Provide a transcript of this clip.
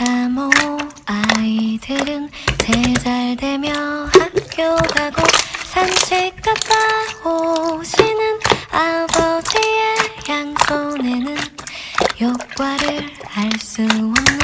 3호 아이들은 세 살 되며 학교 가고 산책 갔다 오시는 아버지의 양손에는 효과를 알 수 없는